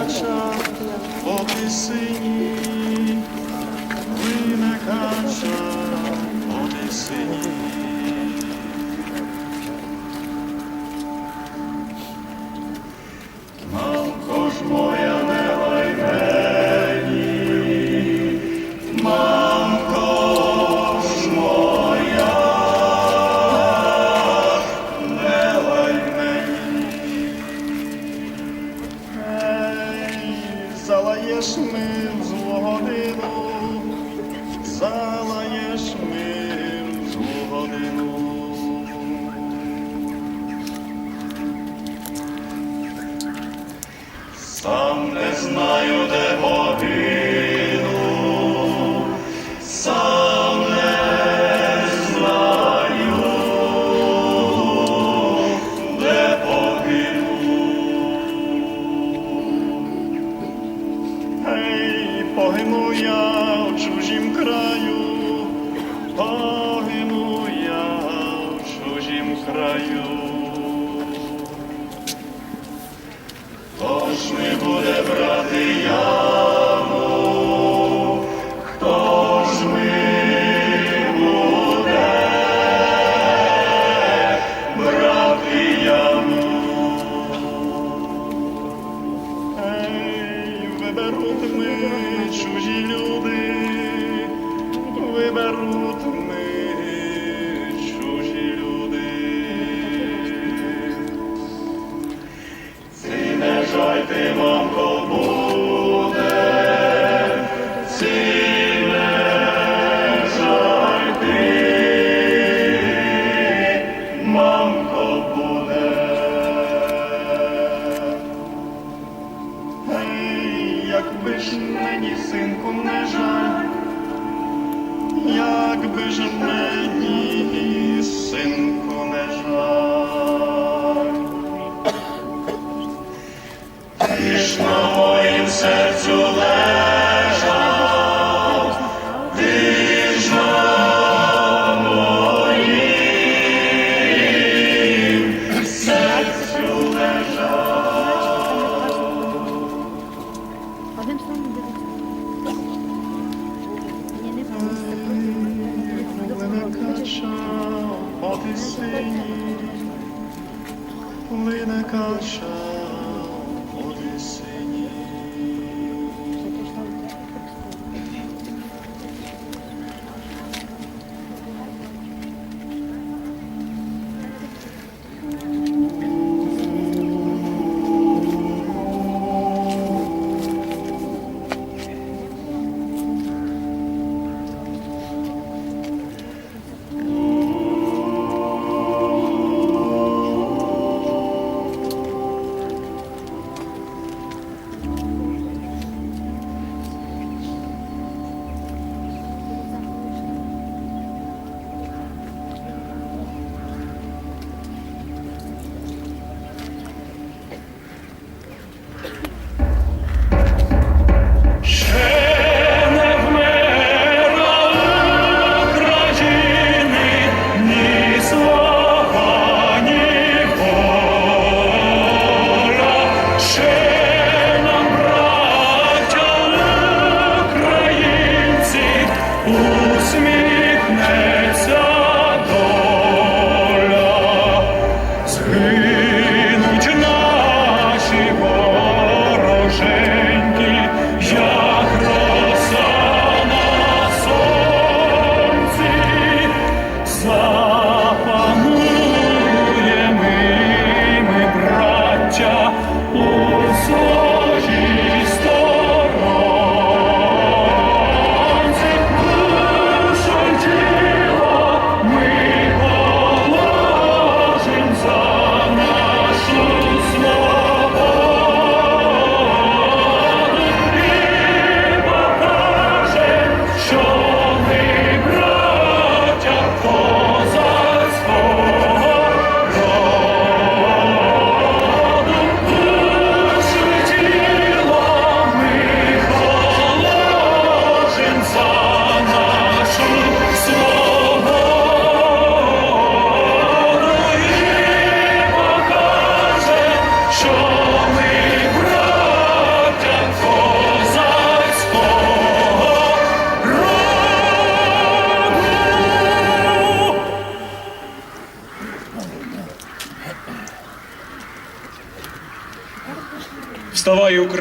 кача по тисині, плине кача по тисині.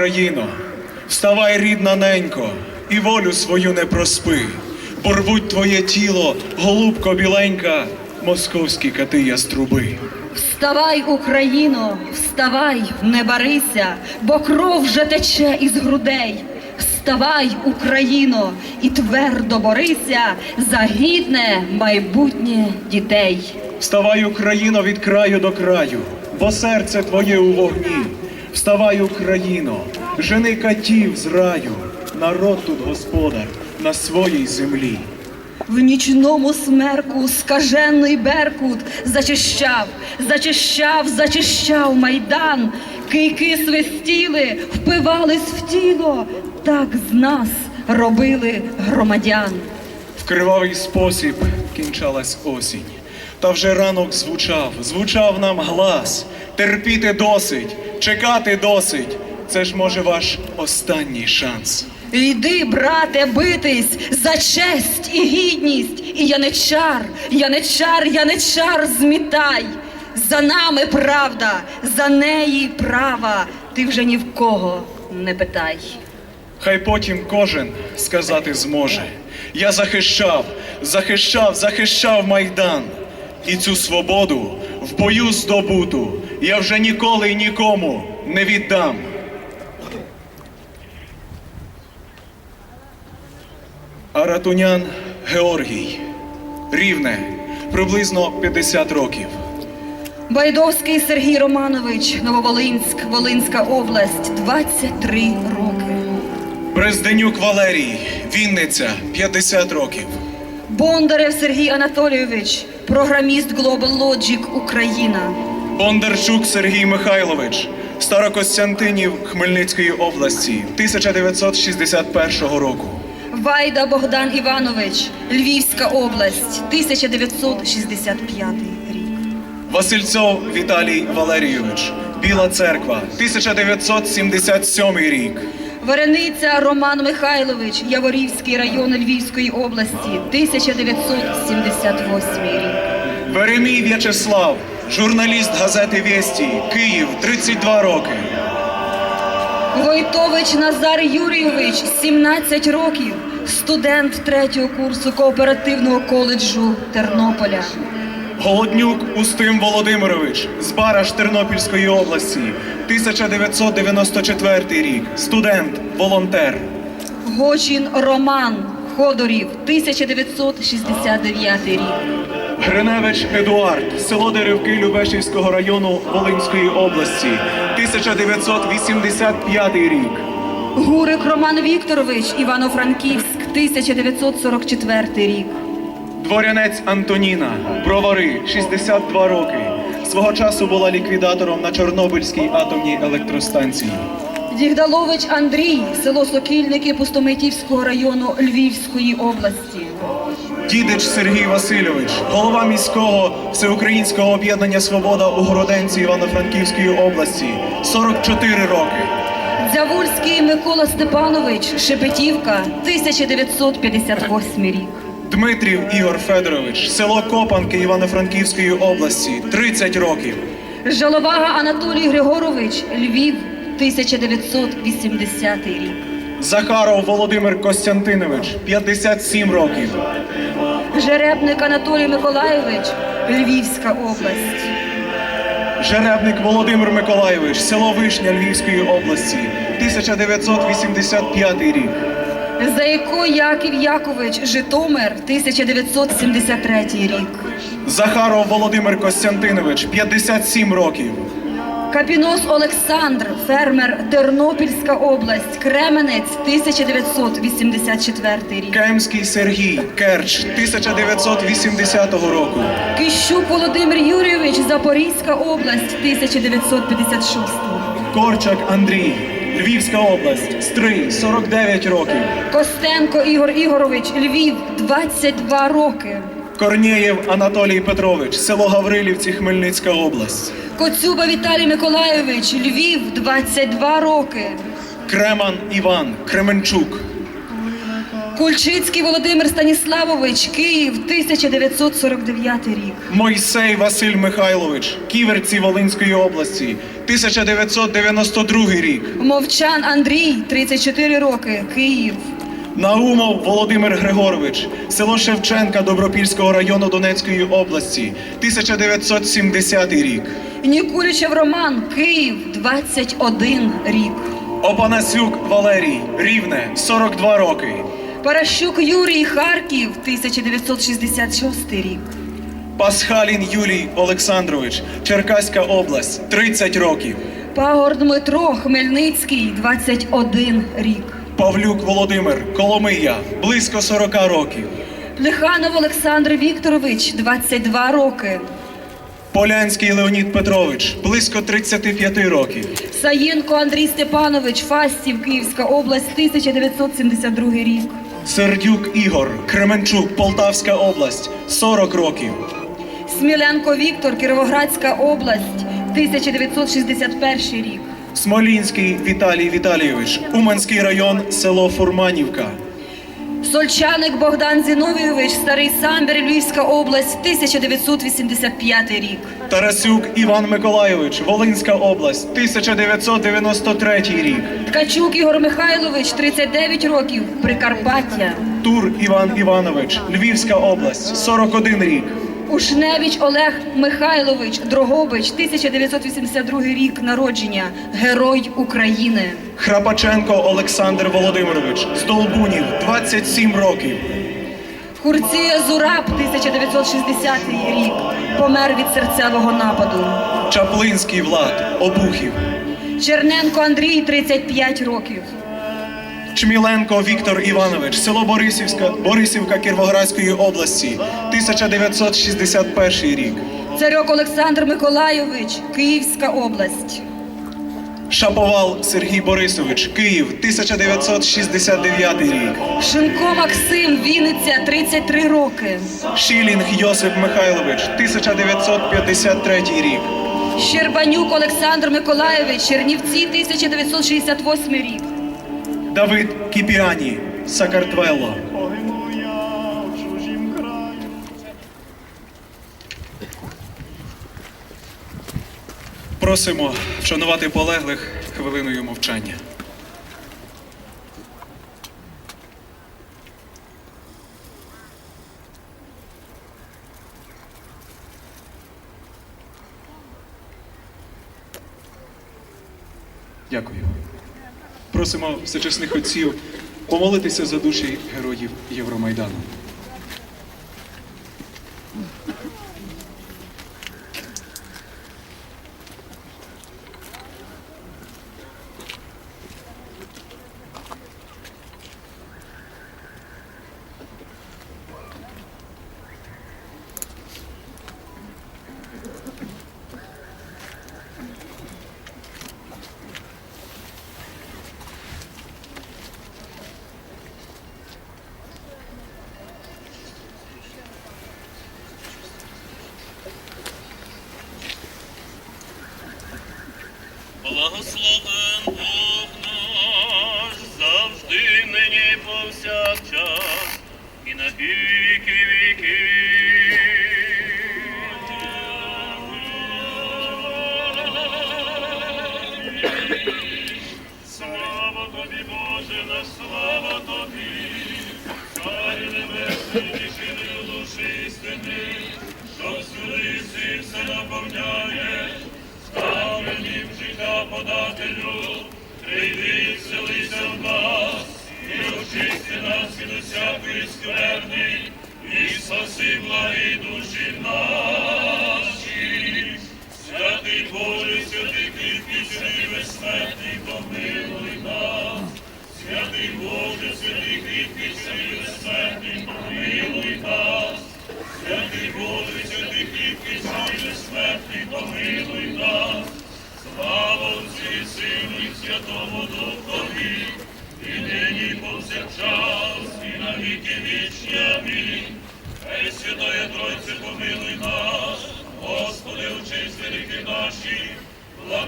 Україно, вставай, рідна ненько, і волю свою не проспи, бо рвуть твоє тіло, голубко біленька, московські кати яструби. Вставай, Україно, вставай, не барися, бо кров вже тече із грудей. Вставай, Україно, і твердо борися за гідне майбутнє дітей. Вставай, Україно, від краю до краю, бо серце твоє у вогні. Вставай, Україно, жени катів з раю, народ тут господар на своїй землі. В нічному смерку скажений беркут зачищав, зачищав, зачищав майдан. Кийки свистіли, впивались в тіло, так з нас робили громадян. В кривавий спосіб кінчалась осінь. Та вже ранок звучав, звучав нам глас. Терпіти досить, чекати досить. Це ж може ваш останній шанс. Йди, брате, битись за честь і гідність, і яничар, яничар, яничар змітай. За нами правда, за неї права, ти вже ні в кого не питай. Хай потім кожен сказати зможе. Я захищав, захищав, захищав майдан. І цю свободу в бою здобуту я вже ніколи й нікому не віддам. Аратунян Георгій. Рівне, приблизно 50 років. Байдовський Сергій Романович, Нововолинськ, Волинська область, 23 роки. Брезденюк Валерій, Вінниця, 50 років. Бондарев Сергій Анатолійович, програміст Global Logic Україна. Бондарчук Сергій Михайлович, Старокостянтинів Хмельницької області, 1961 року. Вайда Богдан Іванович, Львівська область, 1965 рік. Васильцов Віталій Валерійович, Біла Церква, 1977 рік. Варениця Роман Михайлович, Яворівський район Львівської області, 1978 рік. Веремій В'ячеслав, журналіст газети Вєсті, Київ, 32 роки. Войтович Назар Юрійович, 17 років, студент третього курсу кооперативного коледжу Тернополя. Голоднюк Устим Володимирович з Бараш Тернопільської області, 1994 рік. Студент, волонтер. Гочин Роман Ходорів, 1969 рік. Гриневич Едуард, село Деревки Любешівського району Волинської області, 1985 рік. Гурик Роман Вікторович, Івано-Франківськ, 1944 рік. Дворянець Антоніна, Бровари, 62 роки. Свого часу була ліквідатором на Чорнобильській атомній електростанції. Дігдалович Андрій, село Сокільники Пустомитівського району Львівської області. Дідич Сергій Васильович, голова міського всеукраїнського об'єднання Свобода у Городенці Івано-Франківської області, 44 роки. Дзявульський Микола Степанович, Шепетівка, 1958 рік. Дмитрів Ігор Федорович, село Копанки Івано-Франківської області, 30 років. Жаловага Анатолій Григорович, Львів, 1980 рік. Захаров Володимир Костянтинович, 57 років. Жеребник Анатолій Миколайович, Львівська область. Жеребник Володимир Миколайович, село Вишня Львівської області, 1985 рік. Зайко Яків Якович, Житомир, 1973 рік. Захаров Володимир Костянтинович, 57 років. Капінос Олександр, фермер, Тернопільська область, Кременець, 1984 рік. Кемський Сергій, Керч, 1980 року. Кищук Володимир Юрійович, Запорізька область, 1956 Корчак Андрій, Львівська область, Стрий, 49 років. Костенко Ігор Ігорович, Львів, 22 роки. Корнієв Анатолій Петрович, село Гаврилівці, Хмельницька область. Коцюба Віталій Миколайович, Львів, 22 роки. Креман Іван, Кременчук. Кульчицький Володимир Станіславович, Київ, 1949 рік. Мойсей Василь Михайлович, Ківерці Волинської області, 1992 рік. Мовчан Андрій, 34 роки, Київ. Наумов Володимир Григорович, село Шевченка Добропільського району Донецької області, 1970 рік. Нікулічев Роман, Київ, 21 рік. Опанасюк Валерій, Рівне, 42 роки. Паращук Юрій, Харків, 1966 рік. Пасхалін Юлій Олександрович, Черкаська область, 30 років. Пагор Дмитро, Хмельницький, 21 рік. Павлюк Володимир, Коломия, близько 40 років. Плеханов Олександр Вікторович, 22 роки. Полянський Леонід Петрович, близько 35 років. Саєнко Андрій Степанович, Фастів, Київська область, 1972 рік. Сердюк Ігор, Кременчук, Полтавська область, 40 років. Сміленко Віктор, Кіровоградська область, 1961 рік. Смолінський Віталій Віталійович, Уманський район, село Фурманівка. Сольчаник Богдан Зіновійович, Старий Самбір, Львівська область, 1985 рік. Тарасюк Іван Миколайович, Волинська область, 1993 рік. Ткачук Ігор Михайлович, 39 років, Прикарпаття. Тур Іван Іванович, Львівська область, 41 рік. Ушневич Олег Михайлович, Дрогобич, 1982 рік народження, Герой України. Храпаченко Олександр Володимирович, з Долбунів, 27 років. Хурція Зураб, 1960 рік, помер від серцевого нападу. Чаплинський Влад, Обухів. Черненко Андрій, 35 років. Чміленко Віктор Іванович, село Борисівська, Борисівка Кіровоградської області, 1961 рік. Царьок Олександр Миколайович, Київська область. Шаповал Сергій Борисович, Київ, 1969 рік. Шинко Максим, Вінниця, 33 роки. Шілінг Йосип Михайлович, 1953 рік. Щербанюк Олександр Миколайович, Чернівці, 1968 рік. Давид Кіпіані, краю. Просимо вшанувати полеглих хвилиною мовчання. Дякую. Просимо всечесних отців помолитися за душі героїв Євромайдану.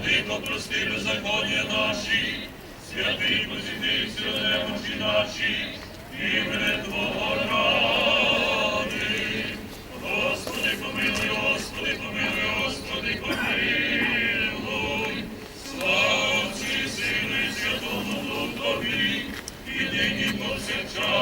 Владико, прости беззаконня наші, святий позитив, святе очі наші, імени Твого ради. Господи, помилуй, Господи, помилуй, Господи, помилуй. Слава Отцю і Сину і Святому Духові, і нині повсякчас,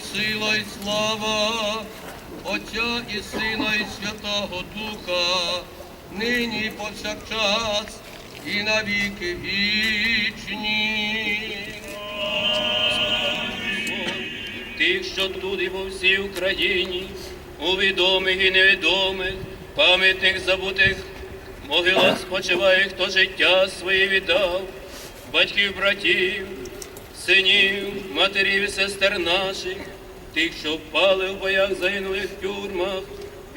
Сила, і слава, Отця і Сина, і Святого Духа, нині повсякчас, і на віки вічні. Тих, що тут і по всій Україні, у відомих і невідомих, пам'ятних забутих могилах спочиває, хто життя своє віддав, батьків, братів, синів, матерів і сестер наших, тих, що впали в боях, загинули в тюрмах,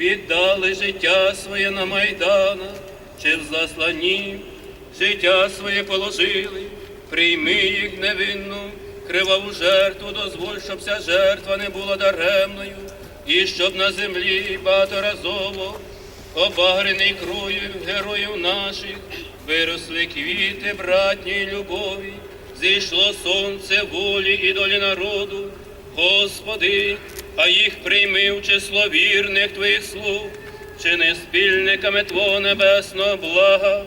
віддали життя своє на майданах, чи в засланні життя своє положили, прийми їх невинну, криваву жертву, дозволь, щоб ця жертва не була даремною, і щоб на землі багаторазово обагрений кров'ю героїв наших, виросли квіти братньої любові, зійшло сонце волі і долі народу, Господи, а їх прийми в число вірних Твоїх слуг, чини спільниками Твого небесного блага,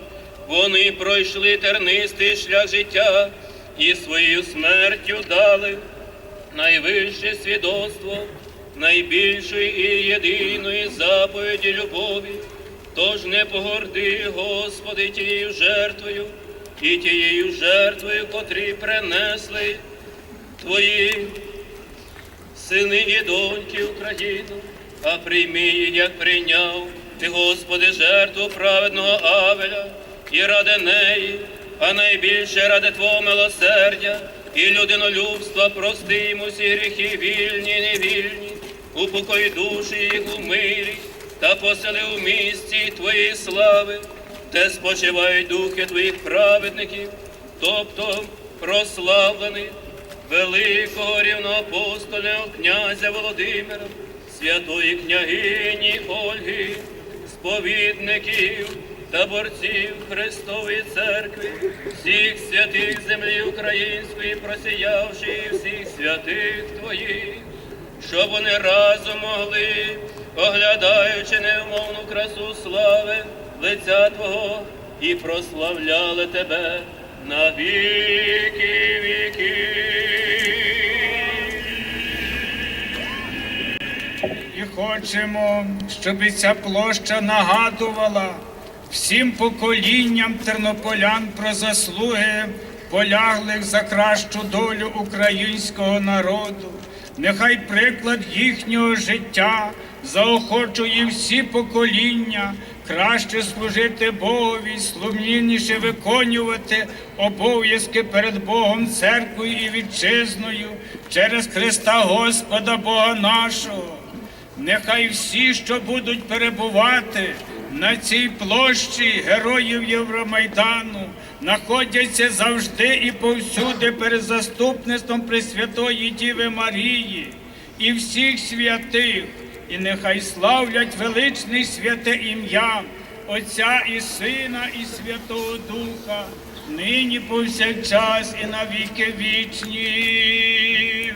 вони пройшли тернистий шлях життя і своєю смертю дали найвище свідоцтво найбільшої і єдиної заповіді любові. Тож не погорди, Господи, тією жертвою і тією жертвою, котрі принесли Твої сини і доньки Україну, а прийми їх, як прийняв ти, Господи, жертву праведного Авеля, і ради неї, а найбільше ради Твого милосердя і людинолюбства прости йому всі гріхи вільні і невільні, упокой душі їх у мирі та посели у місті Твоєї слави, де спочивають духи Твоїх праведників, тобто прославлених великого рівноапостольного князя Володимира, святої княгині Ольги, сповідників та борців Христової церкви, всіх святих землі української, просіявши всіх святих Твоїх, щоб вони разом могли, оглядаючи невмовну красу слави лиця Твого, і прославляли Тебе на віки віків. І хочемо, щоб ця площа нагадувала всім поколінням тернополян про заслуги поляглих за кращу долю українського народу. Нехай приклад їхнього життя заохочує всі покоління краще служити Богові, слумніше виконувати обов'язки перед Богом, церквою і вітчизною через Христа Господа Бога нашого. Нехай всі, що будуть перебувати на цій площі героїв Євромайдану, знаходяться завжди і повсюди перед заступництвом Пресвятої Діви Марії і всіх святих, і нехай славлять величне святе ім'я Отця і Сина, і Святого Духа, нині повсякчас і на віки вічні.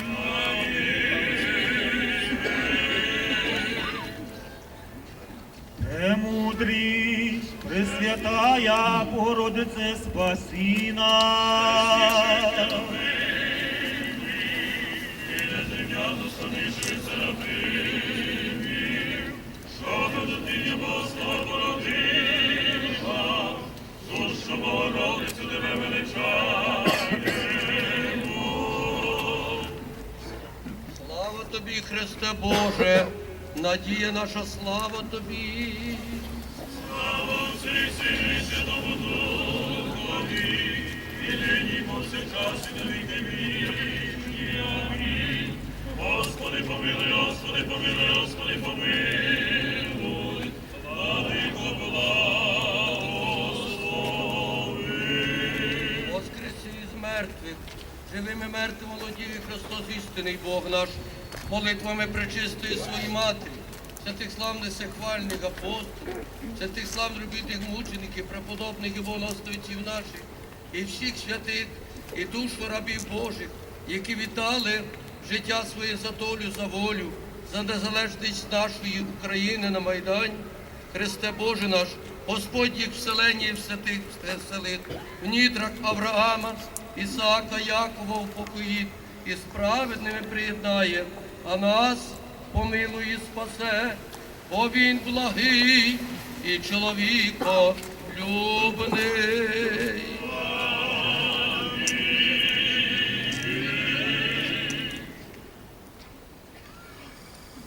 Премудрість, Пресвятая Богородице, спаси Слава тобі, Христе Боже, надія наша слава тобі. Слава Отцю і Сину і Святому Духові, і нині повсякчас і на віки вічні. Амінь. Господи, помилуй, Господи, помилуй, Господи, помилуй. Владико, Воскресі мертвих, живими мертвим молодію Христос істинний Бог наш, молитвами пречистої своїй матері, святих славних сехвальних апостолів, святих славних робітних мучеників, преподобних і богословців наших, і всіх святих, і душ рабів Божих, які віддали життя своє за долю, за волю, за незалежність нашої України на Майдані. Христе Боже наш, Господь їх вселення і в святих вселит, в нідрах Авраама, Ісаака, Якова упокоїть і з праведними приєднає, а нас помилуй і спасе, бо він благий і чоловіко любний.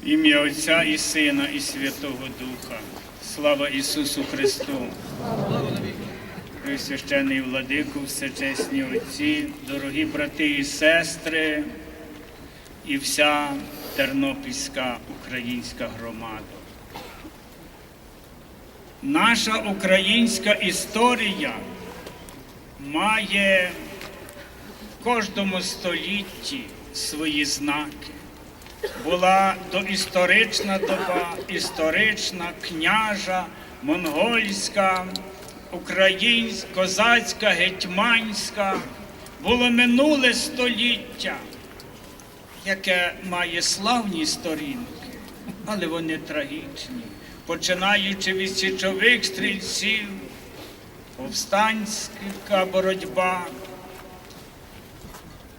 Ім'я Отця і Сина, і Святого Духа. Слава Ісусу Христу! Пресвящений владику, всечесні отці, дорогі брати і сестри, і вся тернопільська українська громада. Наша українська історія має в кожному столітті свої знаки. Була доісторична доба, історична, княжа, монгольська, українська, козацька, гетьманська. Було минуле століття, яке має славні сторінки, але вони трагічні, починаючи від січових стрільців, повстанська боротьба,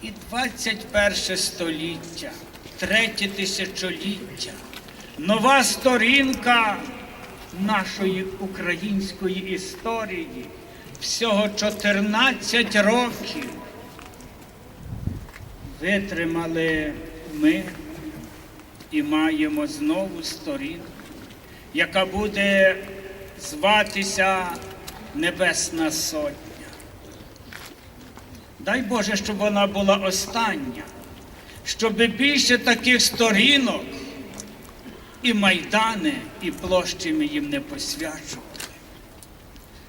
і 21 століття, третє тисячоліття, нова сторінка нашої української історії. Всього 14 років витримали ми і маємо знову сторінку, яка буде зватися Небесна Сотня. Дай Боже, щоб вона була остання, щоб більше таких сторінок і майдани, і площі ми їм не посвячували,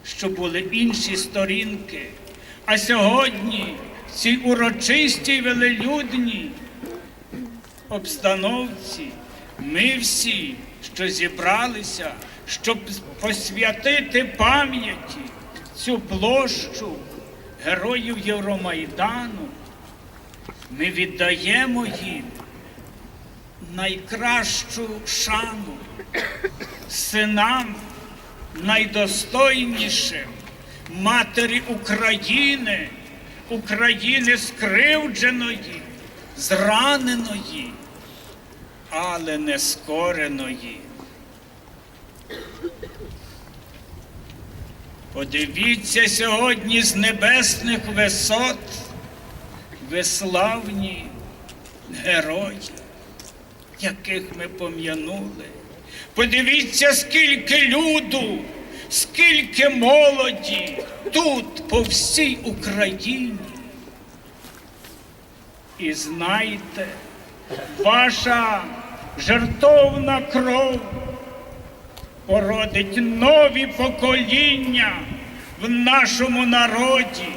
щоб були інші сторінки. А сьогодні в цій урочистій обстановці ми всі, що зібралися, щоб посвятити пам'яті цю площу героїв Євромайдану, ми віддаємо їм найкращу шану синам найдостойнішим матері України, України скривдженої, зраненої, але не скореної. Подивіться сьогодні з небесних висот, ви славні герої, яких ми пом'янули. Подивіться, скільки люду, скільки молоді тут, по всій Україні. І знайте, ваша жертовна кров породить нові покоління в нашому народі,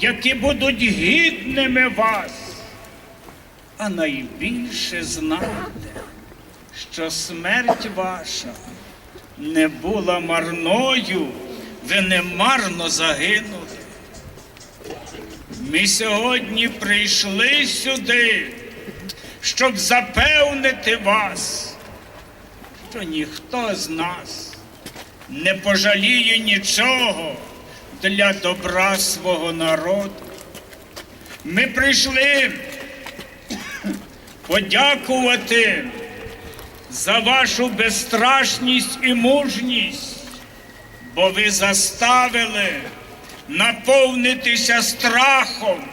які будуть гідними вас. А найбільше знайте, що смерть ваша не була марною, ви не марно загинули. Ми сьогодні прийшли сюди, щоб запевнити вас, що ніхто з нас не пожаліє нічого для добра свого народу. Ми прийшли подякувати за вашу безстрашність і мужність, бо ви заставили наповнитися страхом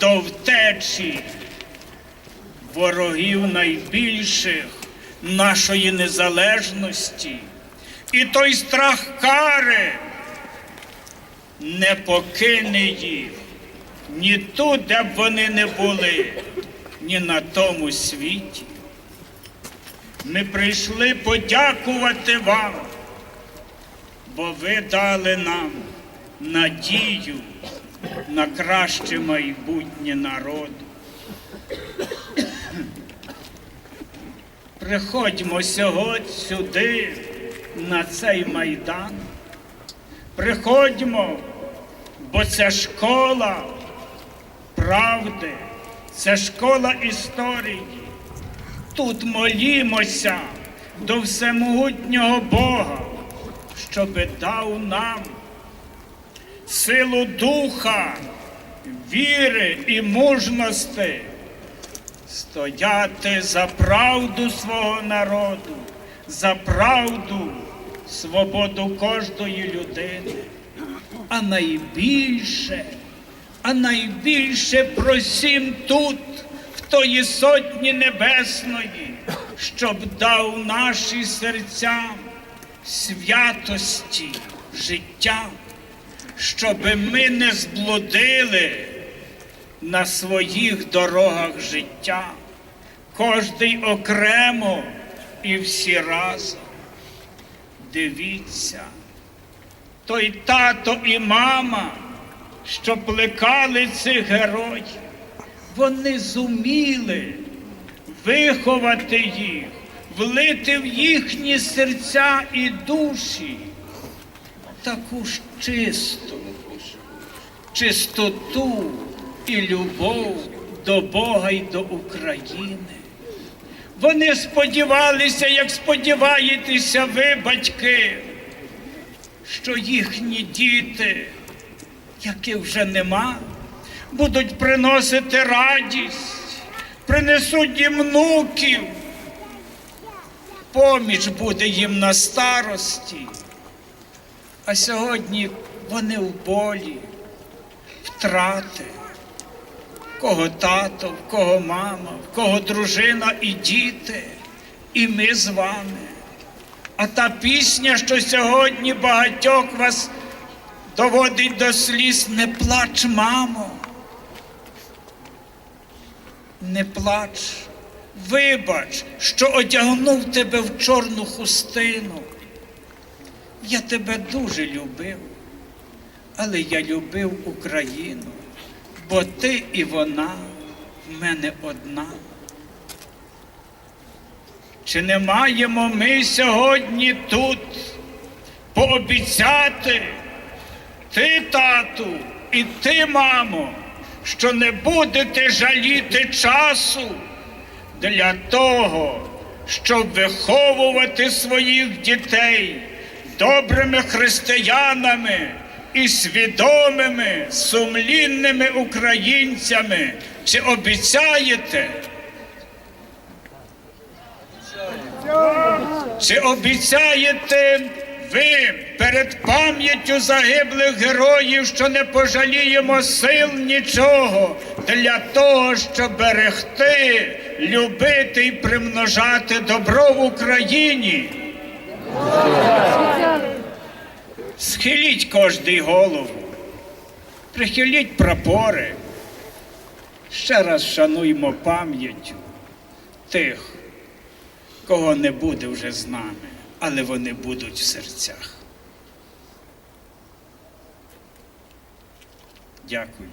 до втечі ворогів найбільших нашої незалежності. І той страх кари не покине їх ні тут, де б вони не були, ні на тому світі. Ми прийшли подякувати вам, бо ви дали нам надію на краще майбутнє народу. Приходьмо сьогодні сюди, на цей майдан. Приходьмо, бо це школа правди, це школа історії. Тут молімося до всемогутнього Бога, щоби дав нам силу духа, віри і мужності стояти за правду свого народу, за правду, свободу кожної людини. А найбільше, а найбільше просім тут, в тої сотні небесної, щоб дав наші серця святості, життя, щоби ми не зблудили на своїх дорогах життя, кожний окремо і всі разом. Дивіться, той тато і мама, що плекали цих героїв, вони зуміли виховати їх, влити в їхні серця і душі таку ж чисту, чистоту і любов до Бога і до України. Вони сподівалися, як сподіваєтеся ви, батьки, що їхні діти, яких вже нема, будуть приносити радість, принесуть їм внуків, поміч буде їм на старості. А сьогодні вони в болі, втрати, кого тато, в кого мама, в кого дружина і діти, і ми з вами. А та пісня, що сьогодні багатьох вас доводить до сліз, не плач, мамо. Не плач, вибач, що одягнув тебе в чорну хустину. Я тебе дуже любив, але я любив Україну, бо ти і вона в мене одна. Чи не маємо ми сьогодні тут пообіцяти ти, тату, і ти, мамо, що не будете жаліти часу для того, щоб виховувати своїх дітей добрими християнами і свідомими, сумлінними українцями. Чи обіцяєте? Чи обіцяєте ви перед пам'яттю загиблих героїв, що не пожаліємо сил нічого для того, щоб берегти, любити і примножати добро в Україні? Схиліть кожний голову, прихиліть прапори. Ще раз шануймо пам'яттю тих, кого не буде вже з нами, але вони будуть в серцях. Дякую.